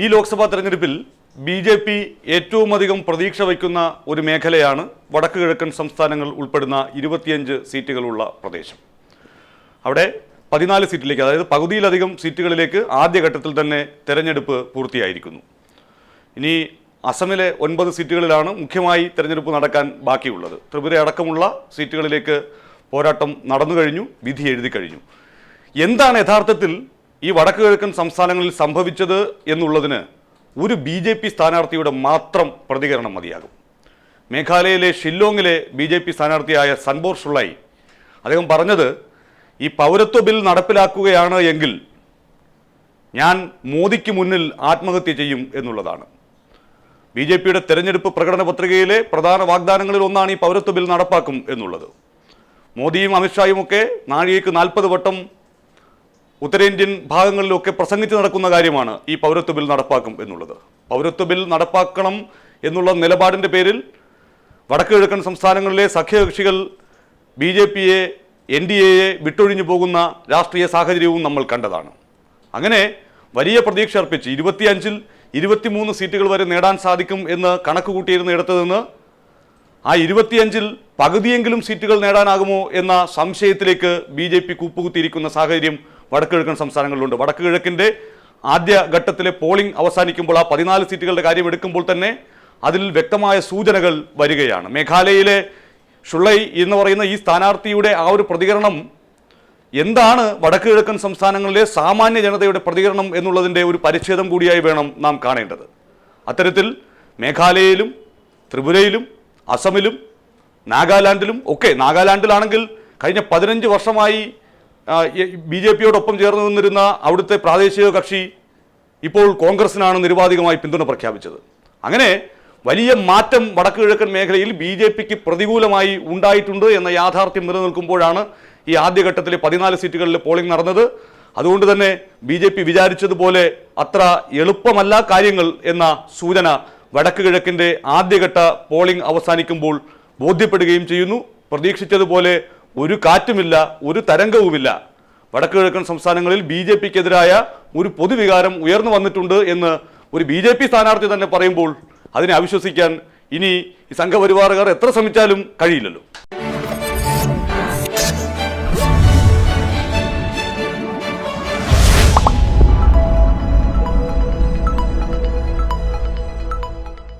ഈ ലോക്സഭാ തെരഞ്ഞെടുപ്പിൽ B J P ഏറ്റവും അധികം പ്രതീക്ഷ വയ്ക്കുന്ന ഒരു മേഖലയാണ് വടക്ക് കിഴക്കൻ സംസ്ഥാനങ്ങൾ ഉൾപ്പെടുന്ന ഇരുപത്തിയഞ്ച് സീറ്റുകളുള്ള പ്രദേശം. അവിടെ പതിനാല് സീറ്റിലേക്ക് അതായത് പകുതിയിലധികം സീറ്റുകളിലേക്ക് ആദ്യഘട്ടത്തിൽ തന്നെ തെരഞ്ഞെടുപ്പ് പൂർത്തിയായിരിക്കുന്നു. ഇനി അസമിലെ ഒൻപത് സീറ്റുകളിലാണ് മുഖ്യമായി തെരഞ്ഞെടുപ്പ് നടക്കാൻ ബാക്കിയുള്ളത്. ത്രിപുര അടക്കമുള്ള സീറ്റുകളിലേക്ക് പോരാട്ടം നടന്നു കഴിഞ്ഞു വിധി എഴുതി കഴിഞ്ഞു. എന്താണ് യഥാർത്ഥത്തിൽ ഈ വടക്ക് കിഴക്കൻ സംസ്ഥാനങ്ങളിൽ സംഭവിച്ചത് എന്നുള്ളതിന് ഒരു ബി ജെ പി സ്ഥാനാർത്ഥിയുടെ മാത്രം പ്രതികരണം മതിയാകും. മേഘാലയയിലെ ഷില്ലോങ്ങിലെ ബി ജെ പി സ്ഥാനാർത്ഥിയായ സൻബോർ ഷുള്ളായി അദ്ദേഹം പറഞ്ഞത് ഈ പൗരത്വ ബിൽ നടപ്പിലാക്കുകയാണ് എങ്കിൽ ഞാൻ മോദിക്ക് മുന്നിൽ ആത്മഹത്യ ചെയ്യും എന്നുള്ളതാണ്. ബി ജെ പിയുടെ തെരഞ്ഞെടുപ്പ് പ്രകടന പത്രികയിലെ പ്രധാന വാഗ്ദാനങ്ങളിൽ ഒന്നാണ് ഈ പൗരത്വ ബിൽ നടപ്പാക്കും എന്നുള്ളത്. മോദിയും അമിത്ഷായും ഒക്കെ നാഴികയ്ക്ക് നാൽപ്പത് വട്ടം ഉത്തരേന്ത്യൻ ഭാഗങ്ങളിലൊക്കെ പ്രസംഗിച്ച് നടക്കുന്ന കാര്യമാണ് ഈ പൗരത്വ ബിൽ നടപ്പാക്കും എന്നുള്ളത്. പൗരത്വ ബിൽ നടപ്പാക്കണം എന്നുള്ള നിലപാടിന്റെ പേരിൽ വടക്ക് കിഴക്കൻ സംസ്ഥാനങ്ങളിലെ സഖ്യകക്ഷികൾ ബി ജെ പിയെ എൻ ഡി എയെ വിട്ടൊഴിഞ്ഞു പോകുന്ന രാഷ്ട്രീയ സാഹചര്യവും നമ്മൾ കണ്ടതാണ്. അങ്ങനെ വലിയ പ്രതീക്ഷ അർപ്പിച്ച് ഇരുപത്തിയഞ്ചിൽ ഇരുപത്തിമൂന്ന് സീറ്റുകൾ വരെ നേടാൻ സാധിക്കും എന്ന് കണക്ക് കൂട്ടിയിരുന്ന ഇടത്തു നിന്ന് ആ ഇരുപത്തിയഞ്ചിൽ പകുതിയെങ്കിലും സീറ്റുകൾ നേടാനാകുമോ എന്ന സംശയത്തിലേക്ക് ബി ജെ പി കൂപ്പുകുത്തിയിരിക്കുന്ന സാഹചര്യം വടക്ക് കിഴക്കൻ സംസ്ഥാനങ്ങളിലുണ്ട്. വടക്കു കിഴക്കിന്റെ ആദ്യ ഘട്ടത്തിലെ പോളിംഗ് അവസാനിക്കുമ്പോൾ ആ പതിനാല് സീറ്റുകളുടെ കാര്യം എടുക്കുമ്പോൾ തന്നെ അതിൽ വ്യക്തമായ സൂചനകൾ വരികയാണ്. മേഘാലയയിലെ ഷുള്ളൈ എന്ന് പറയുന്ന ഈ സ്ഥാനാർത്ഥിയുടെ ആ ഒരു പ്രതികരണം എന്താണ് വടക്കു കിഴക്കൻ സംസ്ഥാനങ്ങളിലെ സാമാന്യ ജനതയുടെ പ്രതികരണം എന്നുള്ളതിന്റെ ഒരു പരിച്ഛേദം കൂടിയായി വേണം നാം കാണേണ്ടത്. അത്തരത്തിൽ മേഘാലയയിലും ത്രിപുരയിലും അസമിലും നാഗാലാൻഡിലും ഒക്കെ നാഗാലാൻഡിലാണെങ്കിൽ കഴിഞ്ഞ പതിനഞ്ച് വർഷമായി ബി ജെ പിയോടൊപ്പം ചേർന്ന് നിന്നിരുന്ന അവിടുത്തെ പ്രാദേശിക കക്ഷി ഇപ്പോൾ കോൺഗ്രസിനാണ് നിരുപാധികമായി പിന്തുണ പ്രഖ്യാപിച്ചത്. അങ്ങനെ വലിയ മാറ്റം വടക്കു കിഴക്കൻ മേഖലയിൽ ബി ജെ പിക്ക് പ്രതികൂലമായി ഉണ്ടായിട്ടുണ്ട് എന്ന യാഥാർത്ഥ്യം നിലനിൽക്കുമ്പോഴാണ് ഈ ആദ്യഘട്ടത്തിലെ പതിനാല് സീറ്റുകളിൽ പോളിംഗ് നടന്നത്. അതുകൊണ്ട് തന്നെ ബി ജെ പി വിചാരിച്ചതുപോലെ അത്ര എളുപ്പമല്ല കാര്യങ്ങൾ എന്ന സൂചന വടക്ക് കിഴക്കിന്റെ ആദ്യഘട്ട പോളിംഗ് അവസാനിക്കുമ്പോൾ ബോധ്യപ്പെടുകയും ചെയ്യുന്നു. പ്രതീക്ഷിച്ചതുപോലെ ഒരു കാറ്റുമില്ല ഒരു തരംഗവുമില്ല. വടക്ക് കിഴക്കൻ സംസ്ഥാനങ്ങളിൽ ബി ജെ പിക്കെതിരായ ഒരു പൊതുവികാരം ഉയർന്നു വന്നിട്ടുണ്ട് എന്ന് ഒരു ബി ജെ പി സ്ഥാനാർത്ഥി തന്നെ പറയുമ്പോൾ അതിനെ അവിശ്വസിക്കാൻ ഇനി ഈ സംഘപരിവാറുകാർ എത്ര ശ്രമിച്ചാലും കഴിയില്ലല്ലോ.